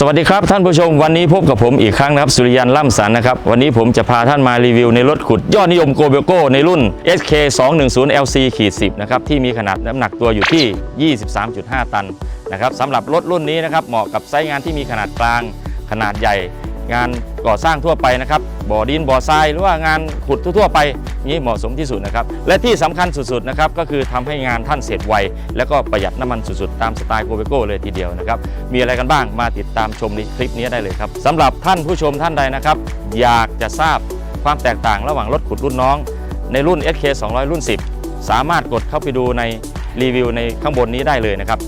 สวัสดีครับท่านผู้ชมวันนี้พบกับผมอีกครั้งนะครับสุริยันล่ำสันนะครับ วันนี้ผมจะพาท่านมารีวิวในรถขุดยอดนิยมโกเบโก้ในรุ่น SK 210 LC ขีด10นะครับที่มีขนาดน้ำหนักตัวอยู่ที่ 23.5 ตันนะครับสำหรับรถรุ่นนี้นะครับเหมาะกับไซส์งานที่มีขนาดกลางขนาดใหญ่ งานก่อสร้างทั่วไปนะครับบ่อดินบ่อทรายหรือว่างานขุดทั่วไปนี่เหมาะสมที่สุดนะครับและที่สำคัญสุดๆนะครับก็คือทำให้งานท่านเสร็จไวแล้วก็ประหยัดน้ำมันสุดๆ ตามสไตล์โกเบโก้เลยทีเดียวนะครับมีอะไรกันบ้างมาติดตามชมในคลิปนี้ได้เลยครับสำหรับท่านผู้ชมท่านใดนะครับ อยากจะทราบความแตกต่างระหว่างรถขุดรุ่นน้อง ในรุ่น SK 200 รุ่น 10 สามารถกดเข้าไปดูในรีวิวในข้างบนนี้ได้เลยนะครับ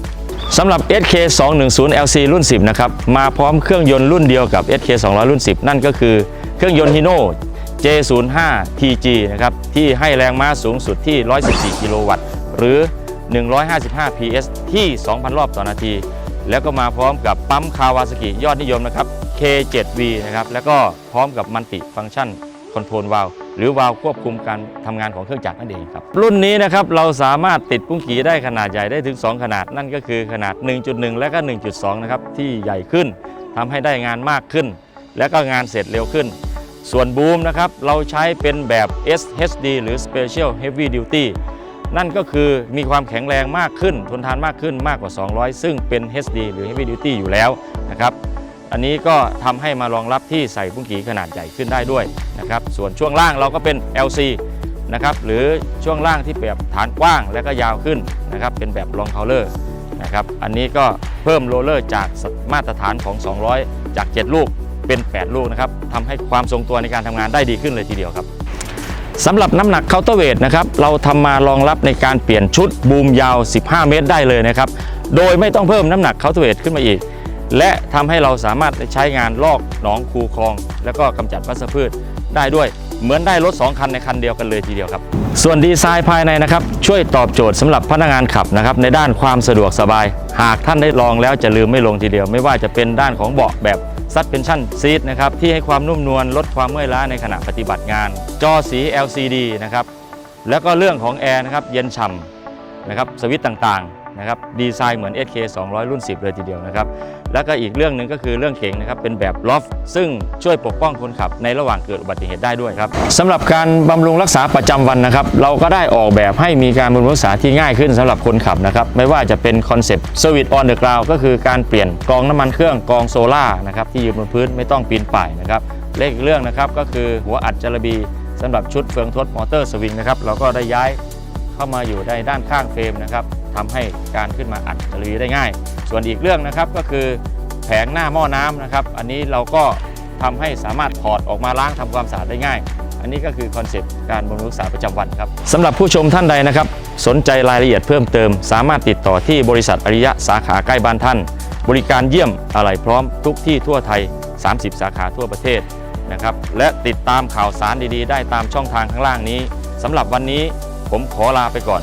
สำหรับ SK 210 LC รุ่น 10 นะครับ มาพร้อมเครื่องยนต์รุ่นเดียวกับ SK 200 รุ่น 10 นั่นก็คือเครื่องยนต์ Hino J05 TG นะครับ ที่ให้แรงม้าสูงสุดที่ 114 กิโลวัตต์ หรือ 155 PS ที่ 2,000 รอบต่อนาที แล้วก็มาพร้อมกับปั๊มคาวาซากิยอดนิยมนะครับ K7V นะครับ แล้วก็พร้อมกับมัลติฟังก์ชันคอนโทรลวาล หรือวาลควบคุมการทำงานของเครื่องจักรนั่นเองครับ รุ่นนี้นะครับเราสามารถติดปุ้งกีได้ขนาดใหญ่ได้ถึง 2 ขนาดนั่นก็คือขนาด 1.1 และก็ 1.2 นะครับที่ใหญ่ขึ้นทำให้ได้งานมากขึ้น และก็งานเสร็จเร็วขึ้น ส่วนบูมนะครับเราใช้เป็นแบบ SHD หรือ Special Heavy Duty นั่นก็คือมีความแข็งแรงมากขึ้น ทนทานมากขึ้นมากกว่า 200 ซึ่งเป็น HD หรือ Heavy Duty อยู่แล้วนะครับ อันนี้ก็ทำให้มารองรับที่ใส่ปุ้งกีขนาดใหญ่ขึ้นได้ด้วยนะครับส่วนช่วงล่างเราก็เป็น LC นะครับหรือช่วงล่างที่แบบฐานกว้างและก็ยาวขึ้นนะครับเป็นแบบลองเคาเลอร์นะครับอันนี้ก็เพิ่มโรลเลอร์จากมาตรฐานของ 200 จาก 7 ลูกเป็น 8 ลูกนะครับทำให้ความทรงตัวในการทำงานได้ดีขึ้นเลยทีเดียวครับสำหรับน้ำหนักเคาน์เตอร์เวทนะครับเราทำมารองรับในการเปลี่ยนชุดบูมยาว 15 เมตรได้เลยนะครับโดยไม่ต้องเพิ่มน้ำหนักเคาน์เตอร์เวทขึ้นมาอีก และทำให้เราสามารถใช้งานลอกหนองคูคลอง แล้วก็กำจัดวัชพืชได้ด้วยเหมือนได้รถ 2 คันในคันเดียวกันเลยทีเดียวครับ ส่วนดีไซน์ภายในนะครับ ช่วยตอบโจทย์สำหรับพนักงานขับนะครับ ในด้านความสะดวกสบาย หากท่านได้ลองแล้วจะลืมไม่ลงทีเดียว ไม่ว่าจะเป็นด้านของเบาะแบบซัสเพนชั่นซีทนะครับ ที่ให้ความนุ่มนวลลดความเมื่อยล้าในขณะปฏิบัติงาน จอสี LCD นะครับแล้วก็เรื่องของแอร์นะครับเย็นฉ่ำนะครับสวิตต่างๆ นะครับดีไซน์เหมือน SK 200 รุ่น 10 เลยทีเดียวนะครับ แล้วก็อีกเรื่องหนึ่งก็คือเรื่องเก่งนะครับเป็นแบบลอฟซึ่งช่วยปกป้องคนขับในระหว่างเกิดอุบัติเหตุได้ด้วยครับสำหรับการบำรุงรักษาประจำวันนะครับ เราก็ได้ออกแบบให้มีการบำรุงรักษาที่ง่ายขึ้นสำหรับคนขับนะครับ ไม่ว่าจะเป็นคอนเซปต์ Service on the ground ก็คือการเปลี่ยนกองน้ำมันเครื่องกองโซล่านะครับที่อยู่บนพื้นไม่ต้องปีนป่ายนะครับเลขอีกเรื่องนะครับก็คือหัวอัดจารบีสำหรับชุดเฟืองทดมอเตอร์สวิงนะครับเราก็ได้ย้ายเข้ามาอยู่ในด้านข้างเฟรมนะครับ ทำให้การขึ้นมาอัดจรีได้ง่าย ส่วนอีกเรื่องนะครับก็คือแผงหน้าหม้อน้ำนะครับ อันนี้เราก็ทำให้สามารถถอดออกมาล้างทำความสะอาดได้ง่าย อันนี้ก็คือคอนเซปต์การบำรุงรักษาประจำวันครับสำหรับผู้ชมท่านใดนะครับ สนใจรายละเอียดเพิ่มเติม สามารถติดต่อที่บริษัทอริยะสาขาใกล้บ้านท่าน บริการเยี่ยมอะไหล่พร้อมทุกที่ทั่วไทย 30 สาขาทั่วประเทศนะครับและติดตามข่าวสารดีๆ ได้ตามช่องทางข้างล่างนี้สำหรับวันนี้ผมขอลาไปก่อน